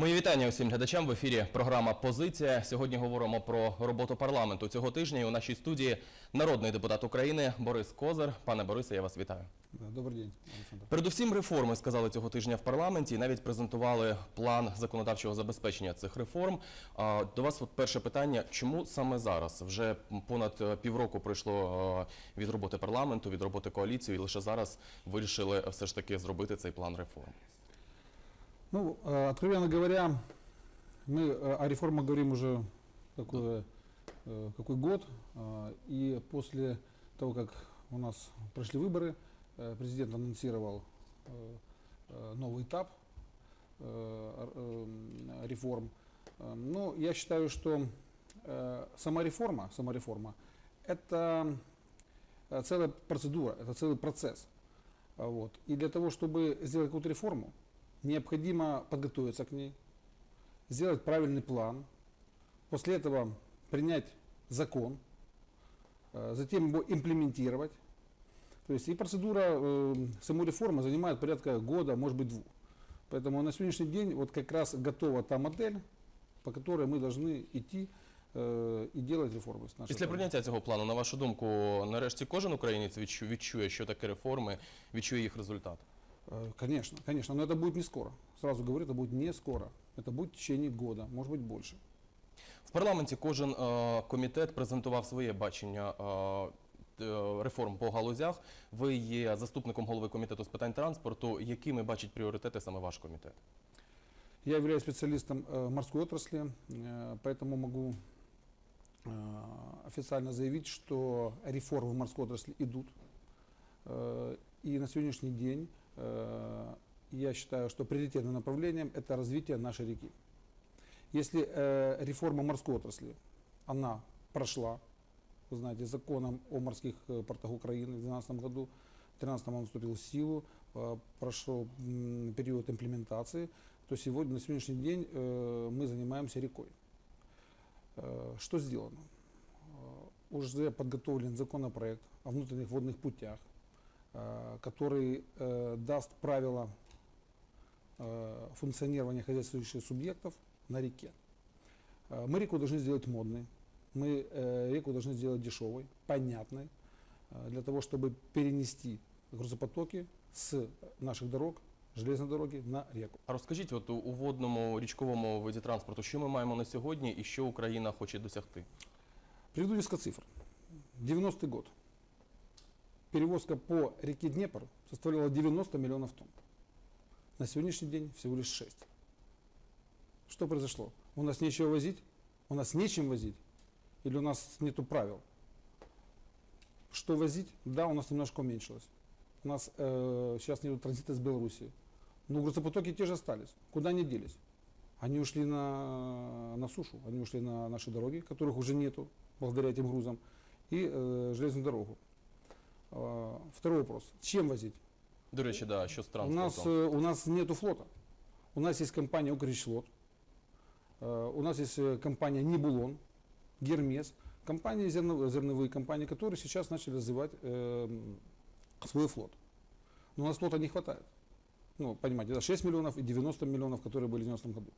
Мої вітання усім глядачам в ефірі. Програма Позиція. Сьогодні говоримо про роботу парламенту цього тижня. І у нашій студії народний депутат України Борис Козир. Пане Борисе, я вас вітаю. Да, Добрый день, Александр. Передусім, реформи сказали цього тижня в парламенті і навіть презентували план законодавчого забезпечення цих реформ. До вас от перше питання: чому саме зараз? Вже понад е, півроку пройшло е, від роботи парламенту, від роботи коаліції, і лише зараз вирішили все ж таки зробити цей план реформ. Ну, э, откровенно говоря, мы э, о реформах говорим уже какой, э, какой год. И после того, как у нас прошли выборы, президент анонсировал новый этап реформ. Но я считаю, что сама реформа, сама реформа – это целая процедура, это целый процесс. Вот. И для того, чтобы сделать какую-то реформу, необходимо подготовиться к ней, сделать правильный план, после этого принять закон, э, затем его имплементировать. То есть и процедура э, самой реформы занимает порядка года, может быть двух. Поэтому на сегодняшний день вот как раз готова та модель, по которой мы должны идти э, и делать реформы. с нашей Після страны. прийняття цього плану, на вашу думку, нарешті кожен українець відчу- відчує, що таке реформи, відчує їх результат. Э, Конечно, конечно, но это будет не скоро. Сразу говорю, это будет не скоро. Это будет в течение года, может быть больше. В парламенті кожен е, комітет презентував своє бачення е, е, реформ по галузях. Ви є заступником голови комітету з питань транспорту. Якими бачить пріоритети саме ваш комітет? Я являюсь специалистом э, морской отрасли, э, поэтому могу э, официально заявить, что реформы в морской отрасли идут. Э, И на сегодняшний день э, я считаю, что приоритетным направлением это развитие нашей реки. Если э, реформа морской отрасли, она прошла, вы знаете, законом о морских э, портах Украины в 2012 году, в 2013 он вступил в силу, э, прошел период имплементации, то сегодня, на сегодняшний день э, мы занимаемся рекой. Э, Что сделано? Э, Уже подготовлен законопроект о внутренних водных путях, э, который э, даст правила э, функционирования хозяйствующих субъектов на реке. Э, Мы реку должны сделать модной, мы э, реку должны сделать дешевой, понятной, э, для того, чтобы перенести грузопотоки с наших дорог, железной дороги на реку. А розкажіть, от у, у водному річковому виді транспорту, що ми маємо на сьогодні і що Україна хоче досягти? Приведу несколько цифр. 90-й год. Перевозка по реке Днепр составляла 90 миллионов тонн. На сегодняшний день всего лишь 6. Что произошло? У нас нечего возить? У нас нечем возить? Или у нас нету правил? Что возить? Да, у нас немножко уменьшилось. У нас э, сейчас нет транзита из Белоруссии. Но грузопотоки те же остались. Куда они делись? Они ушли на, на сушу, они ушли на наши дороги, которых уже нету благодаря этим грузам, и э, железную дорогу. Второй вопрос. Чем возить? До речі, да, що з У нас, э, у нас нету флота. У нас есть компания Укрфлот. Э, у нас есть э, компания Небулон, Гермес. Компании, зерно- зерновые компании, которые сейчас начали развивать э, м, свой флот. Но у нас флота не хватает. Ну, понимаете, да, 6 миллионов и 90 миллионов, которые были в 90 году.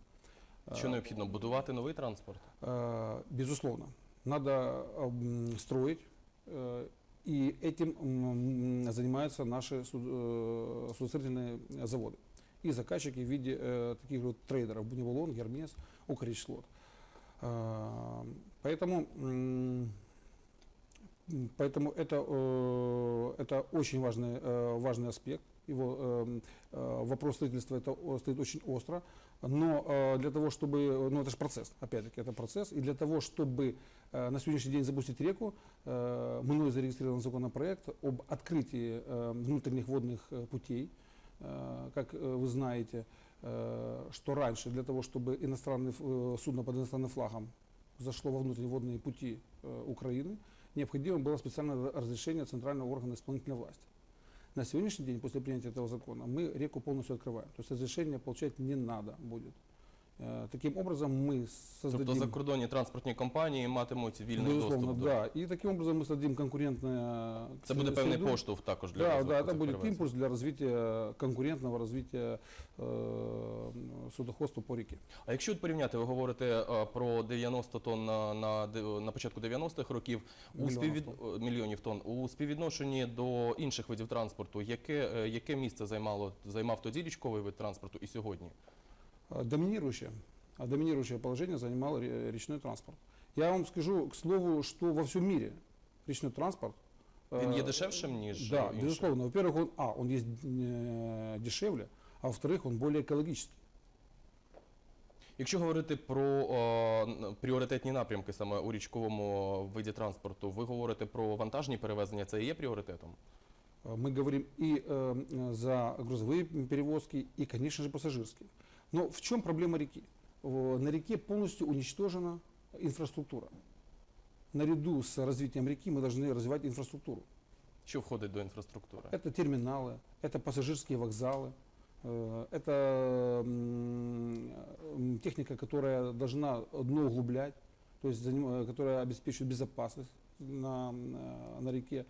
Що необхідно будувати новий транспорт? Э, Безусловно, надо м, строить, э, и этим занимаются наши суд- э, судостроительные заводы. И заказчики в виде э, таких вот трейдеров, Буневолон, Гермес, Укрфлот. Э, Поэтому, м, поэтому это, э, это очень важный, э, важный аспект. Его э, э, вопрос строительства это стоит очень остро. Но э, для того, чтобы, ну это же процесс, опять-таки, это процесс, и для того, чтобы э, на сегодняшний день запустить реку, э, мной зарегистрирован законопроект об открытии э, внутренних водных э, путей, Э, как э, вы знаете, э, что раньше для того, чтобы э, судно под иностранным флагом зашло во внутренние водные пути э, Украины, необходимо было специальное разрешение Центрального органа исполнительной власти. На сегодняшний день, после принятия этого закона, мы реку полностью открываем. То есть разрешение получать не надо будет. Э, Таким образом мы создадим... Тобто закордонні транспортні компанії матимуть вільний Безусловно, доступ до да. И таким образом мы создадим конкурентное... це буде певний поштовх також для Да, розвитку да, это цих будет перевезень. импульс для развития, конкурентного развития э, судоходства по реке. А якщо от порівняти, ви говорите е, про 90 тонн на, на, де- на початку 90-х років у Мільйонів співвід... о, мільйонів тонн у співвідношенні до інших видів транспорту, яке, е, яке місце займало займав тоді річковий вид транспорту і сьогодні? А, Доминирующее, а доминирующее положение занимал ре- речной транспорт. Я вам скажу, к слову, что во всем мире речной транспорт... Він є э, дешевшим ніж Да, е, інший? безусловно. Во-первых, он, а, он есть э, дешевле, а во-вторых, он более экологический. Якщо говорити про о, н- пріоритетні напрямки саме у річковому виді транспорту, ви говорите про вантажні перевезення, це і є пріоритетом? Э, Мы говорим и э, за грузовые перевозки, и, конечно же, пассажирские. Но в чем проблема реки? Э, На реке полностью уничтожена инфраструктура. Наряду с развитием реки мы должны развивать инфраструктуру. Що входить до інфраструктури? Это терминалы, это пассажирские вокзалы, э, это м, м, техника, которая должна дно углублять, то есть заним- э, которая обеспечивает безопасность на, на, на реке.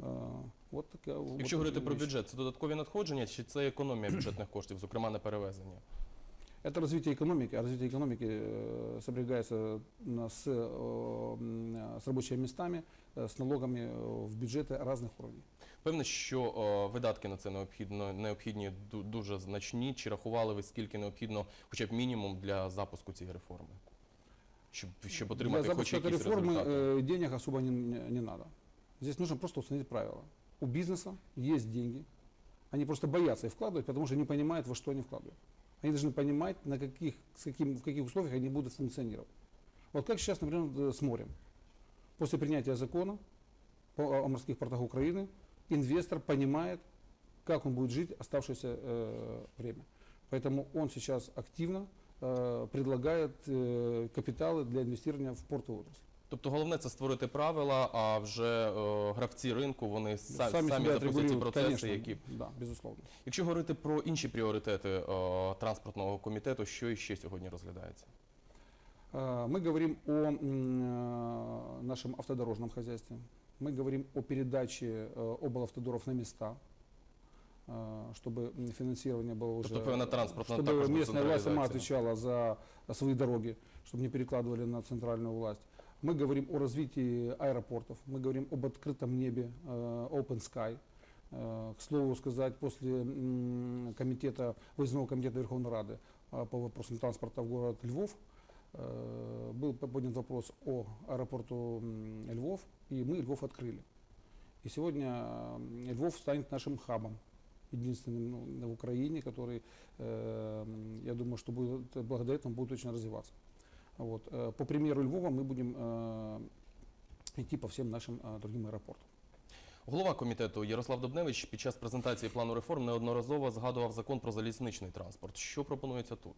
Э, Вот такая, вот Якщо такие говорити про вещи. бюджет, це додаткові надходження чи це економія бюджетних коштів, зокрема на перевезення? Это развитие экономики, а развитие экономики э, сопрягается на- с, э, м, с рабочими местами, э, с налогами э, в бюджеты разных уровней. Певно, що е, видатки на це необхідно необхідні ду- дуже значні. Чи рахували ви скільки необхідно, хоча б мінімум для запуску цієї реформи? Щоб, щоб Для отримати хоч запуска этой якісь реформы результати? э, денег особо не, не- не надо. Здесь нужно просто установить правила. У бизнеса есть деньги, они просто боятся их вкладывать, потому что не понимают, во что они вкладывают. Они должны понимать, на каких, с каким, в каких условиях они будут функционировать. Вот как сейчас, например, э, с морем. После принятия закона о морских портах Украины инвестор понимает, как он будет жить оставшееся э, время. Поэтому он сейчас активно э, предлагает э, капиталы для инвестирования в портовую отрасль. Тобто головне це створити правила, а вже е, гравці ринку вони са- самі, себя запустять ці отрегулируют, процеси, конечно, які да, безусловно. Якщо говорити про інші пріоритети е, транспортного комітету, що іще сьогодні розглядається? Э, Мы говорим о м, э, нашем автодорожном хозяйстве. Мы говорим о передаче э, облавтодоров на места, э, чтобы м, финансирование было уже... Тобто певна транспортна чтобы також местная власть сама децентралізація. отвечала за свои дороги, чтобы не перекладывали на центральную власть. Мы говорим о развитии аэропортов, мы говорим об открытом небе, э, open sky. Э, К слову сказать, после комитета, выездного комитета Верховной Рады э, по вопросам транспорта в город Львов, был поднят вопрос о аэропорту Львов, и мы Львов открыли. И сегодня Львов станет нашим хабом, единственным ну, в Украине, который, я думаю, что будет, благодаря этому будет очень развиваться. Вот. э, По примеру Львова мы будем э, идти по всем нашим э, другим аэропортам. Голова комітету Ярослав Добневич під час презентації плану реформ неодноразово згадував закон про залізничний транспорт. Що пропонується тут?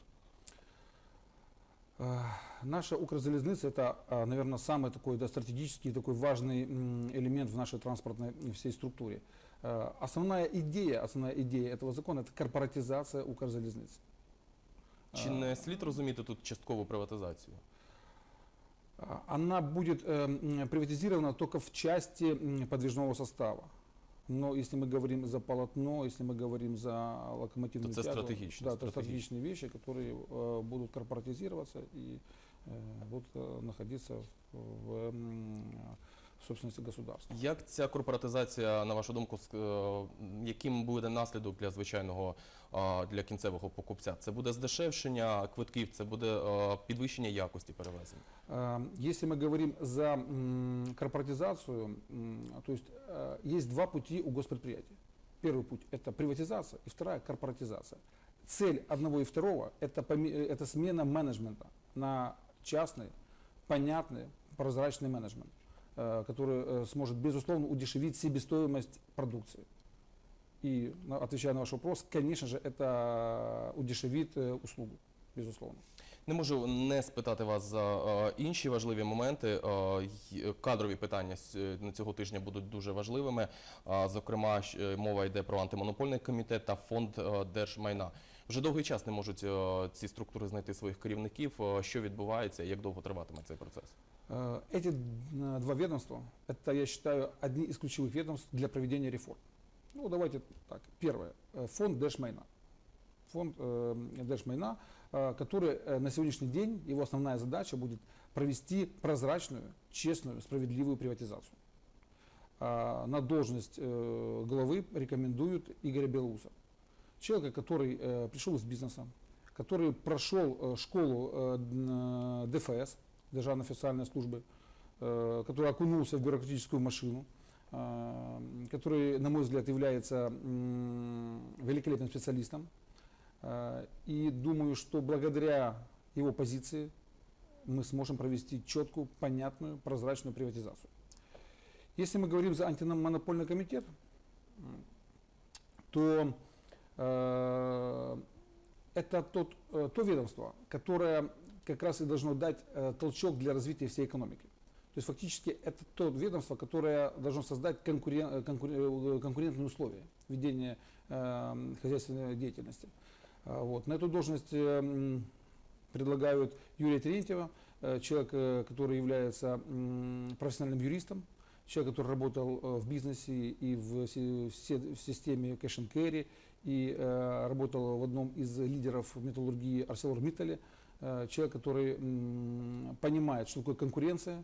Э, Наша Укрзалезница – это, наверное, самый такой да, стратегический, такой важный м, элемент в нашей транспортной всей структуре. Э, Основная идея, основная идея этого закона – это корпоратизация Укрзалезницы. Чи не слід розуміти тут часткову приватизацію? А, Она будет э, м, приватизирована только в части м, подвижного состава. Но если мы говорим за полотно, если мы говорим за локомотивную То это тягу, стратегично, да, это стратегично. стратегичные вещи, которые э, будут корпоратизироваться и э, будут э, находиться в, м, в собственности государства. Як ця корпоратизація, на вашу думку, ск- е, яким буде наслідок для звичайного е, для кінцевого покупця? Це буде здешевшення квитків, це буде е, підвищення якості перевезень. Э, Если мы говорим за м, корпоратизацию, м, то есть э, есть два пути у госпредприятий. Первый путь – это приватизация, и вторая – корпоратизация. Цель одного и второго – это, поме- это смена менеджмента на частный, понятный, прозрачный менеджмент, э, который э, сможет, безусловно, удешевить себестоимость продукции. И, на- отвечая на ваш вопрос, конечно же, это удешевит э, услугу, безусловно. Не можу не спитати вас за е, інші важливі моменти. Е, й- кадрові питання с- е, на цього тижня будуть дуже важливими. Е, зокрема, щ- е, мова йде про антимонопольний комітет та фонд е, держмайна. Вже довгий час не можуть е, ці структури знайти своїх керівників. Е, Що відбувається і як довго триватиме цей процес? Э, Эти э, два ведомства, это, я считаю, одни из ключевых ведомств для проведения реформ. Ну, давайте так. Первое. Э, Фонд Держмайна. Фонд Держмайна, э, который на сегодняшний день, его основная задача будет провести прозрачную, честную, справедливую приватизацию. На должность главы рекомендуют Игоря Белоуса. Человека, который пришел из бизнеса, который прошел школу ДФС, Державной официальной службы, э, который окунулся в бюрократическую машину, э, который, на мой взгляд, является великолепным специалистом. Э, И думаю, что благодаря его позиции мы сможем провести четкую, понятную, прозрачную приватизацию. Если мы говорим за антимонопольный комитет, то это тот, то ведомство, которое как раз и должно дать э, толчок для развития всей экономики. То есть фактически это то ведомство, которое должно создать конкурен- э, конкуре- э, конкурентные условия ведения э, хозяйственной деятельности. А, Вот. На эту должность э, предлагают Юрия Терентьева, э, человек, э, который является м, профессиональным юристом, человек, который работал э, в бизнесе и в, в в системе cash and carry, и э, работал в одном из лидеров металлургии ArcelorMittal, э, человек, который м, понимает, что такое конкуренция,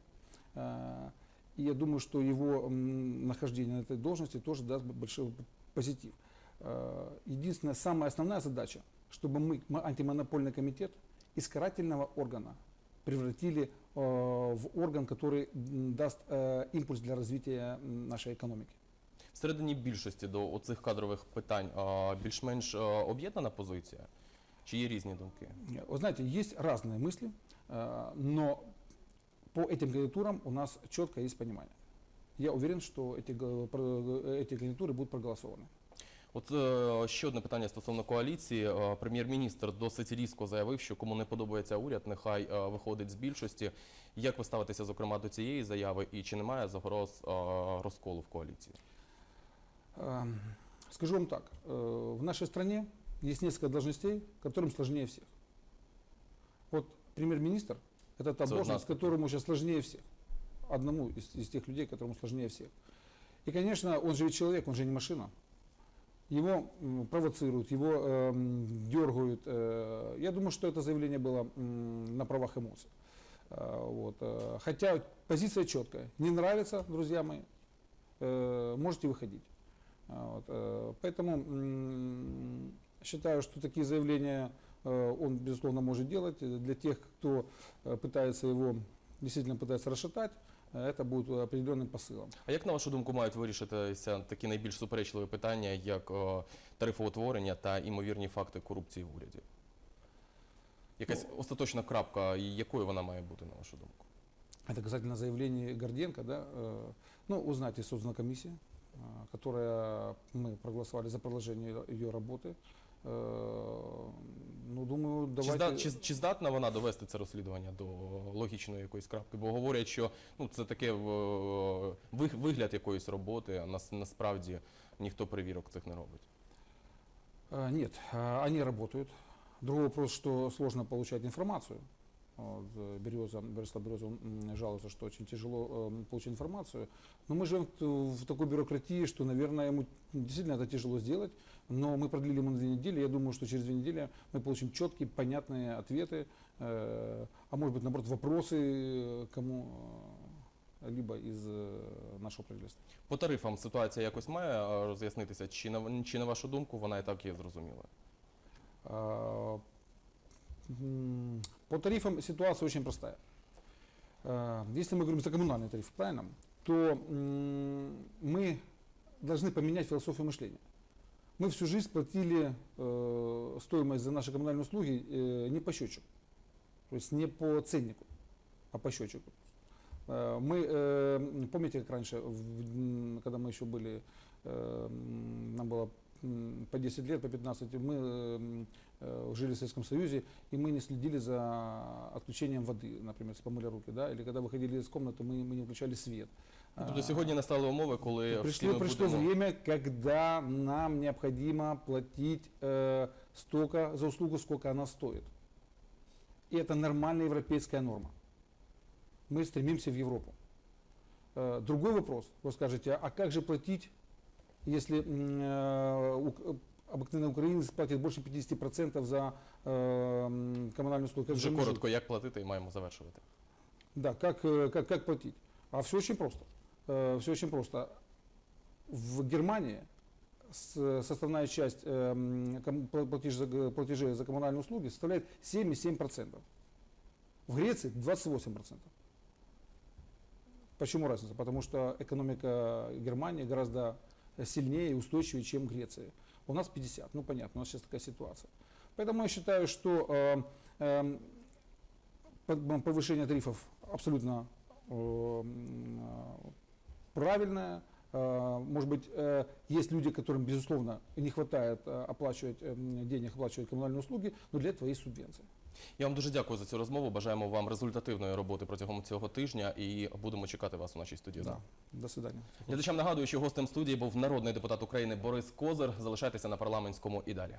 э, и я думаю, что его м, нахождение на этой должности тоже даст б- большой п- позитив. Э, Единственная, самая основная задача, чтобы мы, мы антимонопольный комитет из карательного органа превратили э, в орган, который м, даст э, импульс для развития м, нашей экономики. Всередині більшості до оцих кадрових питань а, більш-менш е, об'єднана позиція? Чи є різні думки? Вы знаете, есть разные мысли, э, но по этим кандидатурам у нас четко есть понимание. Я уверен, что эти, г- про- эти кандидатуры будут проголосованы. От е, ще одне питання стосовно коаліції. Е, Прем'єр-міністр досить різко заявив, що кому не подобається уряд, нехай е, виходить з більшості. Як ви ставитеся, зокрема, до цієї заяви, і чи немає загроз е, розколу в коаліції? Эм, Скажу вам так, э, в нашей стране есть несколько должностей, которым сложнее всех. Вот премьер-министр – это та должность, которому сейчас сложнее всех. Одному из, из тех людей, которому сложнее всех. И, конечно, он же ведь человек, он же не машина. Его провоцируют, его эм, дергают. э, я думаю, что это заявление было на правах эмоций. Э, вот, э, хотя позиция четкая. Не нравится, друзья мои, э, можете выходить. Вот, э, поэтому считаю, что такие заявления э, он, безусловно, может делать. Э, Для тех, кто э, пытается его, действительно пытается расшатать, э, это будет определенным посылом. А як на вашу думку мають вирішитися такі найбільш суперечливі питання, як е, тарифоутворення та імовірні факти корупції в уряді? Якась остаточна крапка, і якою вона має бути, на вашу думку? Это касательно заявлений Горденко, да, э, ну, узнайте, создана комиссия, э, которая, мы проголосовали за продолжение ее- ее работы. Э, Ну, думаю, Чи, здат, чи, чи здатна вона довести це розслідування до логічної якоїсь крапки? Бо говорять, що ну, це таке в- вигляд якоїсь роботи, а нас, насправді ніхто перевірок цих не робить. Ні, Нет, они работают. Другой вопрос, что сложно получать информацию. Вот, э, Береза, Борислав Береза он, м, жалуется, что очень тяжело э, получить информацию. Но мы живем в- в такой бюрократии, что, наверное, ему действительно это тяжело сделать. Но мы продлили ему на две недели. Я думаю, что через две недели мы получим четкие, понятные ответы. э, А может быть, наоборот, вопросы э, кому э, либо из э, нашего правительства. По тарифам ситуація якось має е, роз'яснитися, чи на, чи на вашу думку вона і так є зрозуміла? По тарифам ситуация очень простая. А, Если мы говорим за коммунальный тариф, правильно, то мы должны поменять философию мышления. Мы всю жизнь платили э, стоимость за наши коммунальные услуги э, не по счетчику, то есть не по ценнику, а по счетчику. Э, Мы, э, помните, как раньше, когда мы еще были, э, нам было по 10 лет, по 15, мы э, э, жили в Советском Союзе, и мы не следили за отключением воды, например, помыли руки, да, или когда выходили из комнаты, мы, мы не включали свет. Тобто А, сьогодні настали умови, коли Пришло, пришло будемо... время, когда нам необходимо платить э, столько за услугу, сколько она стоит. И это нормальная европейская норма. Мы стремимся в Европу. Э, другой вопрос, вы скажете, а как же платить, если э, обыкновенный украинец платит больше 50% за э, коммунальную услугу? Дуже коротко, як платити, і маємо завершувати. Да, как, э, как, как платить? А все очень просто. все очень просто. В Германии с- составная часть э, м, ком- пла- платеж за г- платежей за коммунальные услуги составляет 7,7%. В Греции 28%. Почему разница? Потому что экономика Германии гораздо сильнее и устойчивее, чем Греция. У нас 50, ну понятно, у нас сейчас такая ситуация. Поэтому я считаю, что эм, под- повышение тарифов абсолютно э, э, правильное. Э, Может быть, э, есть люди, которым, безусловно, не хватает э, оплачивать э, м, денег, оплачивать коммунальные услуги, но для этого есть субвенции. Я вам дуже дякую за цю розмову. Бажаємо вам результативної роботи протягом цього тижня і будемо чекати вас у нашій студії. Да. До свидания. Глядачам нагадую, що гостем студії був народний депутат України Борис Козир. Залишайтеся на парламентському і далі.